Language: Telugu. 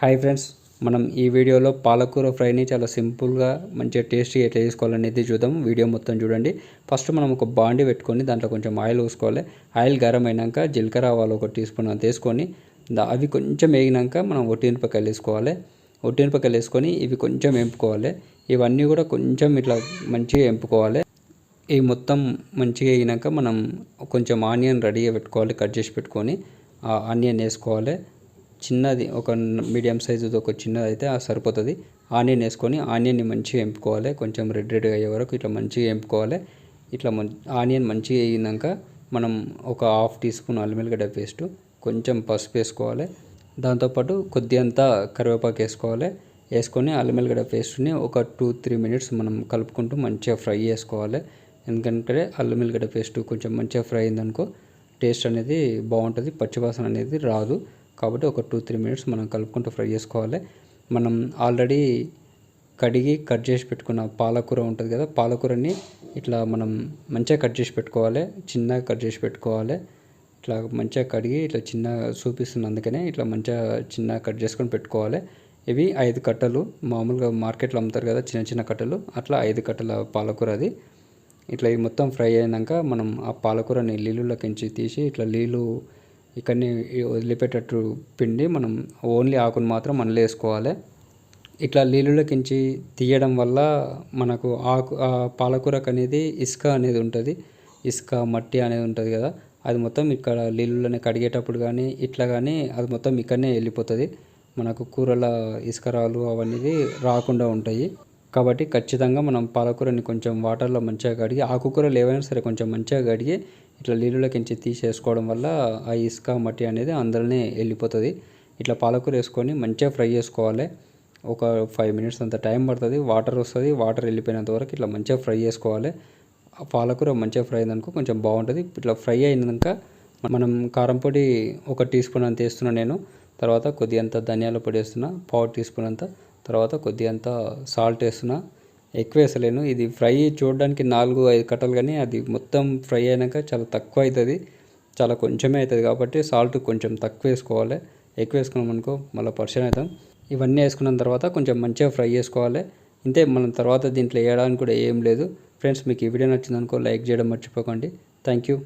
హాయ్ ఫ్రెండ్స్ మనం ఈ వీడియోలో పాలకూర ఫ్రైని చాలా సింపుల్గా మంచిగా టేస్టీ ఎట్లా చేసుకోవాలనేది చూద్దాం. వీడియో మొత్తం చూడండి. ఫస్ట్ మనం ఒక బాండి పెట్టుకొని దాంట్లో కొంచెం ఆయిల్ పోసుకోవాలి. ఆయిల్ గరం అయినాక జీలకర్ర ఆవాలు ఒక టీ స్పూన్ అంత వేసుకొని అవి కొంచెం వేగినాక మనం ఒట్టిమిరపకాయలు వేసుకోవాలి. ఒట్టిమిరపకాయలు వేసుకొని ఇవి కొంచెం ఎంపుకోవాలి. ఇవన్నీ కూడా కొంచెం ఇట్లా మంచిగా ఎంపుకోవాలి. ఇవి మొత్తం మంచిగా వేగినాక మనం కొంచెం ఆనియన్ రెడీగా పెట్టుకోవాలి. కట్ చేసి పెట్టుకొని ఆ ఆనియన్ వేసుకోవాలి. చిన్నది ఒక మీడియం సైజుది ఒక చిన్నది అయితే సరిపోతుంది. ఆనియన్ వేసుకొని ఆనియన్ని మంచిగా ఎంపుకోవాలి. కొంచెం రెడ్ రెడ్గా అయ్యే వరకు ఇట్లా మంచిగా ఎంపుకోవాలి. ఇట్లా ఆనియన్ మంచిగా వేయినాక మనం ఒక హాఫ్ టీ స్పూన్ అల్లం వెల్లిగడ్డ పేస్ట్ కొంచెం పసుపు వేసుకోవాలి. దాంతోపాటు కొద్దిగంత కరివేపాకు వేసుకోవాలి. వేసుకొని అల్లం వెల్లిగడ్డ పేస్ట్ని ఒక టూ త్రీ మినిట్స్ మనం కలుపుకుంటూ మంచిగా ఫ్రై చేసుకోవాలి. ఎందుకంటే అల్లం వెల్లిగడ్డ పేస్ట్ కొంచెం మంచిగా ఫ్రై అయిందనుకో టేస్ట్ అనేది బాగుంటుంది పచ్చివాసన అనేది రాదు. కాబట్టి ఒక టూ త్రీ మినిట్స్ మనం కలుపుకుంటూ ఫ్రై చేసుకోవాలి. మనం ఆల్రెడీ కడిగి కట్ చేసి పెట్టుకున్న పాలకూర ఉంటుంది కదా పాలకూరని ఇట్లా మనం మంచిగా కట్ చేసి పెట్టుకోవాలి. చిన్నగా కట్ చేసి పెట్టుకోవాలి. ఇట్లా మంచిగా కడిగి ఇట్లా చిన్నగా చూపిస్తుంది అందుకనే ఇట్లా మంచిగా చిన్నగా కట్ చేసుకొని పెట్టుకోవాలి. ఇవి ఐదు కట్టలు మామూలుగా మార్కెట్లో అమ్ముతారు కదా చిన్న చిన్న కట్టలు అట్లా ఐదు కట్టల పాలకూర అది. ఇట్లా ఇవి మొత్తం ఫ్రై అయినాక మనం ఆ పాలకూరని నీళ్ళలోకించి తీసి ఇట్లా నీళ్ళు ఇక్కడనే వదిలిపెట్టేటట్టు పిండి మనం ఓన్లీ ఆకును మాత్రం అందులో వేసుకోవాలి. ఇట్లా నీళ్ళలోకించి తీయడం వల్ల మనకు ఆకు ఆ పాలకూరకు అనేది ఇసుక అనేది ఉంటుంది. ఇసుక మట్టి అనేది ఉంటుంది కదా. అది మొత్తం ఇక్కడ నీళ్ళలోనే కడిగేటప్పుడు కానీ ఇట్లా కానీ అది మొత్తం ఇక్కడనే వెళ్ళిపోతుంది. మనకు కూరల ఇసుక రాళ్ళు అవన్నీ రాకుండా ఉంటాయి. కాబట్టి ఖచ్చితంగా మనం పాలకూరని కొంచెం వాటర్లో మంచిగా కడిగి ఆకుకూరలు ఏవైనా సరే కొంచెం మంచిగా కడిగి ఇట్లా నీళ్ళలోకించి తీసేసుకోవడం వల్ల ఆ ఇసుక మట్టి అనేది అందులోనే వెళ్ళిపోతుంది. ఇట్లా పాలకూర వేసుకొని మంచిగా ఫ్రై చేసుకోవాలి. ఒక ఫైవ్ మినిట్స్ అంత టైం పడుతుంది. వాటర్ వస్తుంది. వాటర్ వెళ్ళిపోయినంత వరకు ఇట్లా మంచిగా ఫ్రై చేసుకోవాలి. ఆ పాలకూర మంచిగా ఫ్రై అయిందనుకో కొంచెం బాగుంటుంది. ఇట్లా ఫ్రై అయినాక మనం కారం పొడి ఒక టీ స్పూన్ అంత వేస్తున్నాను నేను. తర్వాత కొద్దిగంత ధనియాల పొడి వేస్తున్నా. పావు టీ స్పూన్ అంత. తర్వాత కొద్దిగంత సాల్ట్ వేస్తున్నా. ఎక్కువ వేసలేను. ఇది ఫ్రై చూడడానికి నాలుగు ఐదు కట్టలు కానీ అది మొత్తం ఫ్రై అయినాక చాలా తక్కువ అవుతుంది చాలా కొంచెమే అవుతుంది కాబట్టి సాల్ట్ కొంచెం తక్కువ వేసుకోవాలి. ఎక్కువ వేసుకున్నాం అనుకో మళ్ళీ పర్షన్ అవుతాం. ఇవన్నీ వేసుకున్న తర్వాత కొంచెం మంచిగా ఫ్రై చేసుకోవాలి. ఇంతే మనం తర్వాత దీంట్లో వేయడానికి కూడా ఏం లేదు. ఫ్రెండ్స్ మీకు ఈ వీడియో నచ్చిందనుకో లైక్ చేయడం మర్చిపోకండి. Thank you.